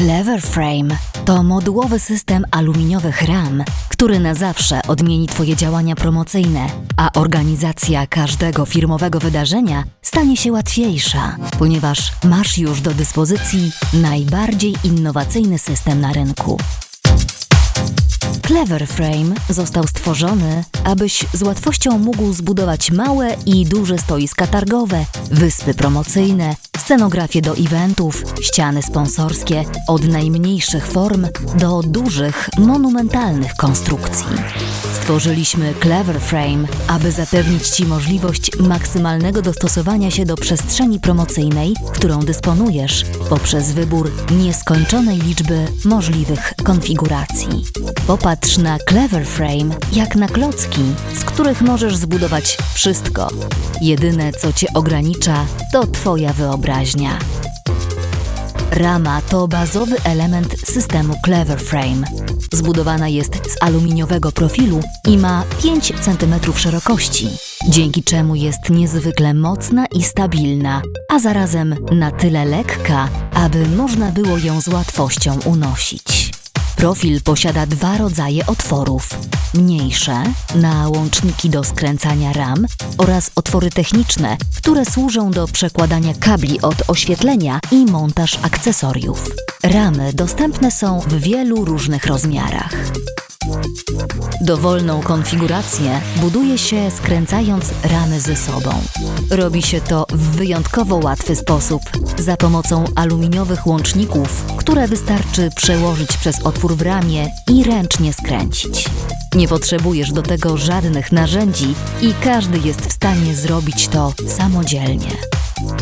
Clever Frame to modułowy system aluminiowych ram, który na zawsze odmieni Twoje działania promocyjne, a organizacja każdego firmowego wydarzenia stanie się łatwiejsza, ponieważ masz już do dyspozycji najbardziej innowacyjny system na rynku. Clever Frame został stworzony, abyś z łatwością mógł zbudować małe i duże stoiska targowe, wyspy promocyjne, scenografię do eventów, ściany sponsorskie, od najmniejszych form do dużych, monumentalnych konstrukcji. Stworzyliśmy Clever Frame, aby zapewnić Ci możliwość maksymalnego dostosowania się do przestrzeni promocyjnej, którą dysponujesz, poprzez wybór nieskończonej liczby możliwych konfiguracji. Popatrz na Clever Frame jak na klocki, z których możesz zbudować wszystko. Jedyne, co Cię ogranicza, to Twoja wyobraźnia. Rama to bazowy element systemu Clever Frame. Zbudowana jest z aluminiowego profilu i ma 5 cm szerokości, dzięki czemu jest niezwykle mocna i stabilna, a zarazem na tyle lekka, aby można było ją z łatwością unosić. Profil posiada dwa rodzaje otworów: mniejsze na łączniki do skręcania ram oraz otwory techniczne, które służą do przekładania kabli od oświetlenia i montaż akcesoriów. Ramy dostępne są w wielu różnych rozmiarach. Dowolną konfigurację buduje się skręcając ramy ze sobą. Robi się to w wyjątkowo łatwy sposób za pomocą aluminiowych łączników, które wystarczy przełożyć przez otwór w ramie i ręcznie skręcić. Nie potrzebujesz do tego żadnych narzędzi i każdy jest w stanie zrobić to samodzielnie.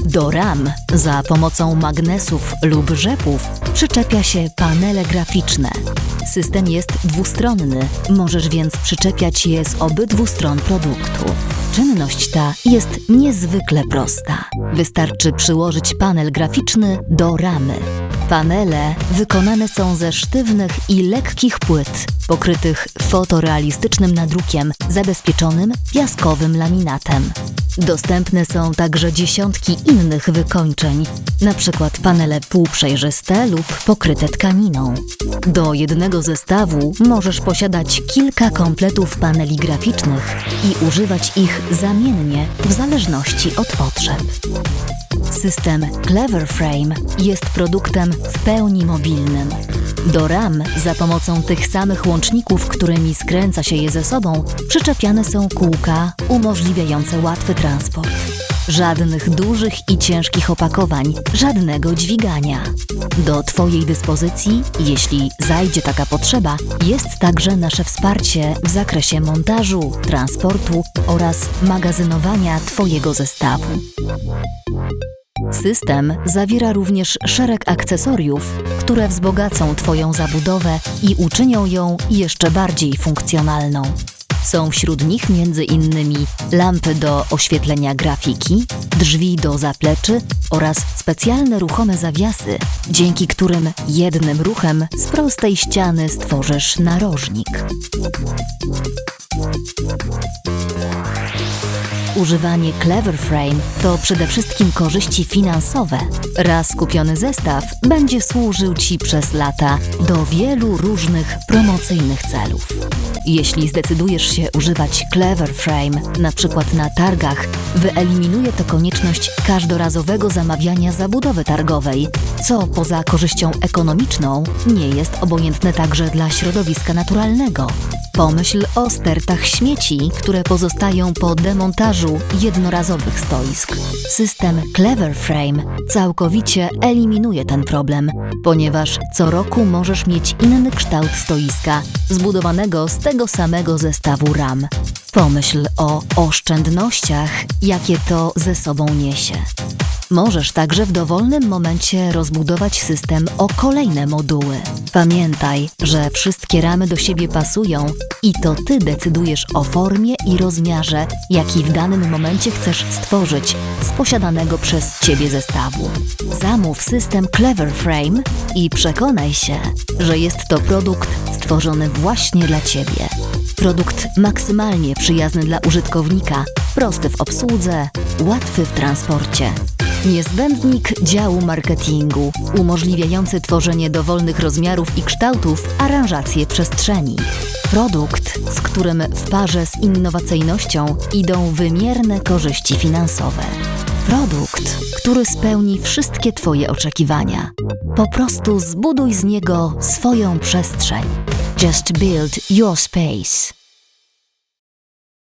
Do ram za pomocą magnesów lub rzepów przyczepia się panele graficzne. System jest dwustronny, możesz więc przyczepiać je z obydwu stron produktu. Czynność ta jest niezwykle prosta. Wystarczy przyłożyć panel graficzny do ramy. Panele wykonane są ze sztywnych i lekkich płyt, pokrytych fotorealistycznym nadrukiem zabezpieczonym piaskowym laminatem. Dostępne są także dziesiątki innych wykończeń, przykład panele półprzejrzyste lub pokryte tkaniną. Do jednego zestawu możesz posiadać kilka kompletów paneli graficznych i używać ich zamiennie w zależności od potrzeb. System Clever Frame jest produktem w pełni mobilnym. Do ram za pomocą tych samych łączników, którymi skręca się je ze sobą, przyczepiane są kółka umożliwiające łatwy transport. Żadnych dużych i ciężkich opakowań, żadnego dźwigania. Do Twojej dyspozycji, jeśli zajdzie taka potrzeba, jest także nasze wsparcie w zakresie montażu, transportu oraz magazynowania Twojego zestawu. System zawiera również szereg akcesoriów, które wzbogacą Twoją zabudowę i uczynią ją jeszcze bardziej funkcjonalną. Są wśród nich m.in. lampy do oświetlenia grafiki, drzwi do zapleczy oraz specjalne ruchome zawiasy, dzięki którym jednym ruchem z prostej ściany stworzysz narożnik. Używanie Clever Frame to przede wszystkim korzyści finansowe. Raz kupiony zestaw będzie służył Ci przez lata do wielu różnych promocyjnych celów. Jeśli zdecydujesz się używać Clever Frame, na przykład na targach, wyeliminuje to konieczność każdorazowego zamawiania zabudowy targowej, co poza korzyścią ekonomiczną nie jest obojętne także dla środowiska naturalnego. Pomyśl o stertach śmieci, które pozostają po demontażu jednorazowych stoisk. System Clever Frame całkowicie eliminuje ten problem, ponieważ co roku możesz mieć inny kształt stoiska zbudowanego z tego samego zestawu ram. Pomyśl o oszczędnościach, jakie to ze sobą niesie. Możesz także w dowolnym momencie rozbudować system o kolejne moduły. Pamiętaj, że wszystkie ramy do siebie pasują i to Ty decydujesz o formie i rozmiarze, jaki w danym momencie chcesz stworzyć z posiadanego przez Ciebie zestawu. Zamów system Clever Frame i przekonaj się, że jest to produkt stworzony właśnie dla Ciebie. Produkt maksymalnie przyjazny dla użytkownika, prosty w obsłudze, łatwy w transporcie. Niezbędnik działu marketingu, umożliwiający tworzenie dowolnych rozmiarów i kształtów, aranżację przestrzeni. Produkt, z którym w parze z innowacyjnością idą wymierne korzyści finansowe. Produkt, który spełni wszystkie Twoje oczekiwania. Po prostu zbuduj z niego swoją przestrzeń. Just build your space.